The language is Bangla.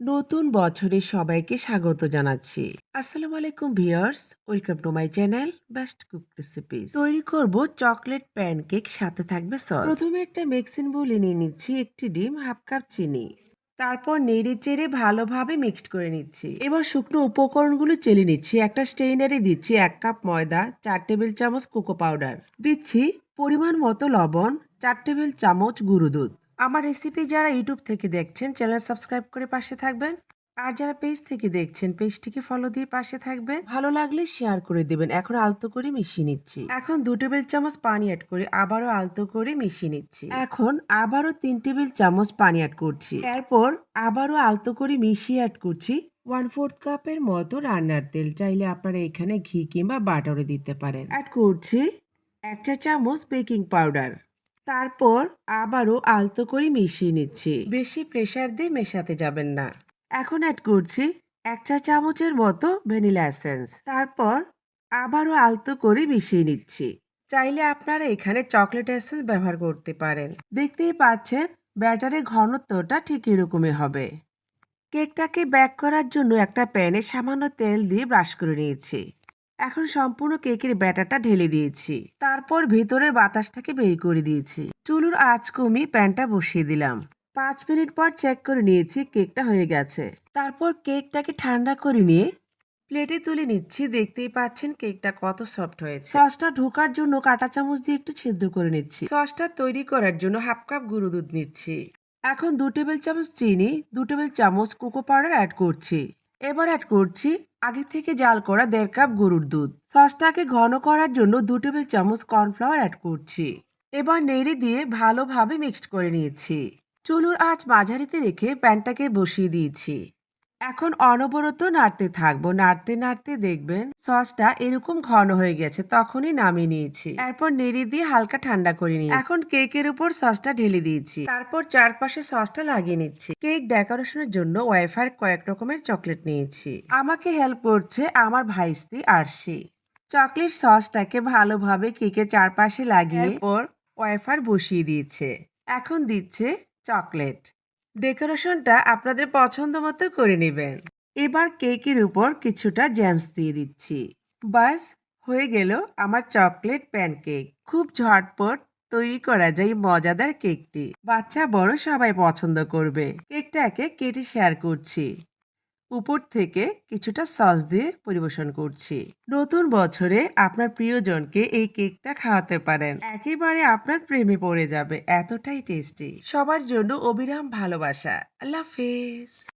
নতুন বছরে সবাইকে স্বাগত জানাচ্ছি। আসসালামু আলাইকুম viewers, welcome to my channel best cook recipes. তৈরি করব চকলেট প্যানকেক, সাথে থাকবে সস। প্রথমে একটা মিক্সিং বলে নিয়ে নিচ্ছি একটি ডিম, হাফ কাপ চিনি। তারপর নেড়ে চেড়ে ভালোভাবে মিক্সড করে নিচ্ছি। এবার শুকনো উপকরণগুলো চেলে নিচ্ছি। একটা স্টেইনারে দিচ্ছি এক কাপ ময়দা, চার টেবিল চামচ কোকো পাউডার। দিচ্ছি পরিমাণ মতো লবণ, চার টেবিল চামচ গুঁড়ো দুধ। আমার রেসিপি যারা ইউটিউব থেকে দেখছেন চ্যানেল সাবস্ক্রাইব করে পাশে থাকবেন। আর যারা পেজ থেকে দেখছেন পেজটিকে ফলো দিয়ে পাশে থাকবেন। ভালো লাগলে শেয়ার করে দেবেন। এখন আলতো করে মিশিয়ে নিচ্ছি। এখন দু টেবিল চামচ পানি অ্যাড করে আবারও আলতো করে মিশিয়ে নিচ্ছি। এখন আবারও তিন টেবিল চামচ পানি অ্যাড করছি। এরপর আবারও আলতো করে মিশিয়ে অ্যাড করছি ওয়ান ফোর্থ কাপের মতো রান্নার তেল। চাইলে আপনারা এখানে ঘি কিংবা বাটারও দিতে পারেন। অ্যাড করছি এক চা চামচ বেকিং পাউডার তারপর আবারও আলতো করে মিশিয়ে নিচ্ছি। বেশি প্রেশার দিয়ে মেশাতে যাবেন না। এখন অ্যাড করছি এক চা চামচের মতো ভ্যানিলা এসেন্স তারপর আবারও আলতো করে মিশিয়ে নিচ্ছি। চাইলে আপনারা এখানে চকলেট এসেন্স ব্যবহার করতে পারেন। দেখতেই পাচ্ছেন ব্যাটারের ঘনত্বটা ঠিক এরকমই হবে। কেকটাকে ব্যাক করার জন্য একটা প্যানে সামান্য তেল দিয়ে ব্রাশ করে নিয়েছি। এখন সম্পূর্ণ কেকের ব্যাটারটা ঢেলে দিয়েছি। তারপর ভেতরের বাতাসটাকে বের করে দিয়েছি। চুলুর আঁচ কমিয়ে প্যানটা বসিয়ে দিলাম। পাঁচ মিনিট পর চেক করে নিয়েছি কেকটা হয়ে গেছে। তারপর কেকটাকে ঠান্ডা করে নিয়ে প্লেটে তুলে নিচ্ছি। দেখতেই পাচ্ছেন কেকটা কত সফট হয়েছে। সসটা ঢোকার জন্য কাঁটা চামচ দিয়ে একটু ছিদ্র করে নিচ্ছি। সসটা তৈরি করার জন্য হাফ কাপ গুঁড়ো দুধ নিচ্ছি। এখন দু টেবিল চামচ চিনি, দু টেবিল চামচ কোকো পাউডার অ্যাড করছি। এবার অ্যাড করছি আগে থেকে জাল করা দেড় কাপ গরুর দুধ। সসটাকে ঘন করার জন্য দু টেবিল চামচ কর্নফ্লাওয়ার অ্যাড করছি। এবার নেড়ে দিয়ে ভালোভাবে মিক্সড করে নিয়েছি। চুলুর আঁচ মাঝারিতে রেখে প্যানটাকে বসিয়ে দিয়েছি। এখন অনবরত নাড়তে থাকব। নাড়তে নাড়তে দেখবেন সসটা এরকম ঘন হয়ে গেছে তখনই নামিয়ে নিয়েছি। এরপর নেড়ে দিয়ে হালকা ঠান্ডা করে নিই এখন কেকের উপর সসটা ঢেলে দিয়েছি। তারপর চারপাশে সসটা লাগিয়ে নিচ্ছি। কেক ডেকোরেশনের জন্য ওয়াইফার কয়েক রকমের চকলেট নিয়েছি। আমাকে হেল্প করছে আমার ভাইস্তি আরশি। চকলেট সসটাকে ভালোভাবে কেকের চারপাশে লাগিয়ে ওর ওয়াইফার বসিয়ে দিয়েছে। এখন দিচ্ছে চকলেট। ডেকোরেশনটা আপনাদের পছন্দ মতো করে নেবেন। এবার কেকের উপর কিছুটা জ্যামস দিয়ে দিচ্ছি। বাস হয়ে গেল আমার চকলেট প্যানকেক। খুব ঝটপট তৈরি করা যায় মজাদার কেকটি। বাচ্চা বড় সবাই পছন্দ করবে। কেকটাকে কেটে শেয়ার করছি। উপর থেকে কিছুটা সস দিয়ে পরিবেশন করছি। নতুন বছরে আপনার প্রিয়জনকে এই কেকটা খাওয়াতে পারেন। একেবারে আপনার প্রেমে পড়ে যাবে, এতটাই টেস্টি সবার জন্য অবিরাম ভালোবাসা। আল্লাহ হাফেজ।